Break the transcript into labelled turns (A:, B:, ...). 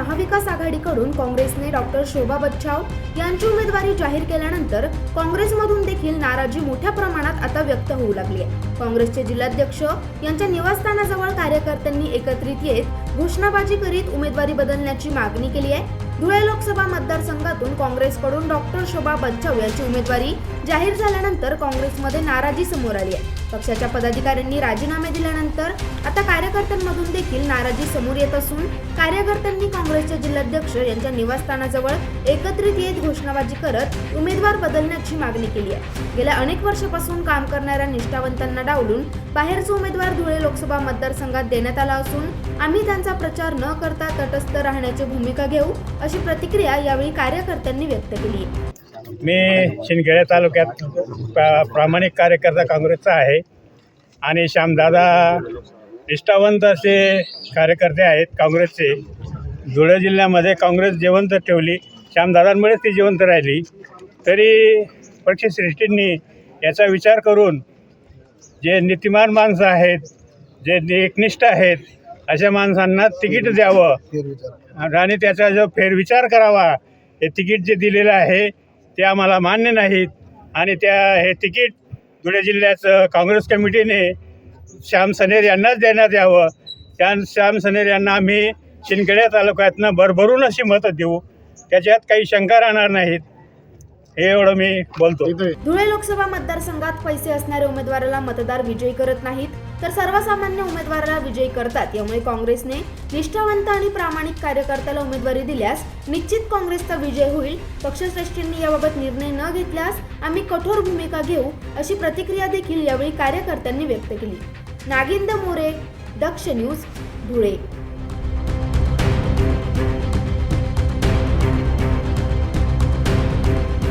A: महाविकास आघाडीकडून काँग्रेसने डॉक्टर शोभा बच्छाव यांची उमेदवारी जाहीर केल्यानंतर काँग्रेसमधून देखील नाराजी मोठ्या प्रमाणात आता व्यक्त होऊ लागली आहे. काँग्रेसचे जिल्हाध्यक्ष यांच्या निवासस्थानाजवळ कार्यकर्त्यांनी एकत्रित येत घोषणाबाजी करीत उमेदवारी बदलण्याची मागणी केली आहे. धुळे लोकसभा मतदारसंघातून काँग्रेसकडून डॉक्टर शोभा बच्चव यांची उमेदवारी जाहीर झाल्यानंतर काँग्रेसमध्ये नाराजी समोर आली आहे. पक्षाच्या पदाधिकाऱ्यांनी राजीनामे दिल्यानंतर आता कार्यकर्त्यांमधून देखील नाराजी समोर येत असून कार्यकर्त्यांनी काँग्रेसचे जिल्हाध्यक्ष यांच्या निवासस्थानाजवळ एकत्रित येत घोषणाबाजी करत उमेदवार बदलण्याची मागणी केली आहे. गेल्या अनेक वर्षापासून काम करणाऱ्या निष्ठावंतांना डावलून बाहेरचे उमेदवार धुळे लोकसभा मतदारसंघात देण्यात आला असून आम्ही त्यांचा प्रचार न करता तटस्थ राहण्याची भूमिका घेऊ अशी प्रतिक्रिया यावेळी कार्यकर्त्यांनी व्यक्त केली.
B: मी शिंदखेडा तालुक्यात प्रा प्रामाणिक कार्यकर्ता काँग्रेसचा आहे. आणि श्यामदादा निष्ठावंत असे कार्यकर्ते आहेत काँग्रेसचे. धुळे जिल्ह्यामध्ये काँग्रेस जिवंत ठेवली. श्यामदादांमुळेच ती जिवंत राहिली. तरी पक्षश्रेष्ठींनी याचा विचार करून जे नीतिमान माणसं आहेत जे एकनिष्ठ आहेत अशा माणसांना तिकीट द्यावं. आणि त्याचा जो फेरविचार करावा हे तिकीट जे दिलेलं आहे ते आम्हाला मान्य नाहीत. आणि त्या हे तिकीट धुळे जिल्ह्याचं काँग्रेस कमिटीने श्याम सनेर यांनाच देण्यात यावं. त्या श्याम सनेर यांना आम्ही शिंदखेड्या तालुक्यातनं भरभरून अशी मतं देऊ. त्याच्यात काही शंका राहणार नाहीत. हे एवढं मी बोलतो.
A: धुळे लोकसभा मतदारसंघात पैसे असणाऱ्या उमेदवाराला मतदार विजयी करत नाहीत तर सर्वसामान्य उमेदवाराला विजयी करतात. यामुळे काँग्रेसने निष्ठावंत आणि प्रामाणिक कार्यकर्त्याला उमेदवारी दिल्यास निश्चित काँग्रेसचा विजय होईल. पक्षश्रेष्ठींनी याबाबत निर्णय न घेतल्यास आम्ही कठोर भूमिका घेऊ अशी प्रतिक्रिया देखील यावेळी कार्यकर्त्यांनी व्यक्त केली. नागिंद मोरे दक्ष न्यूज धुळे.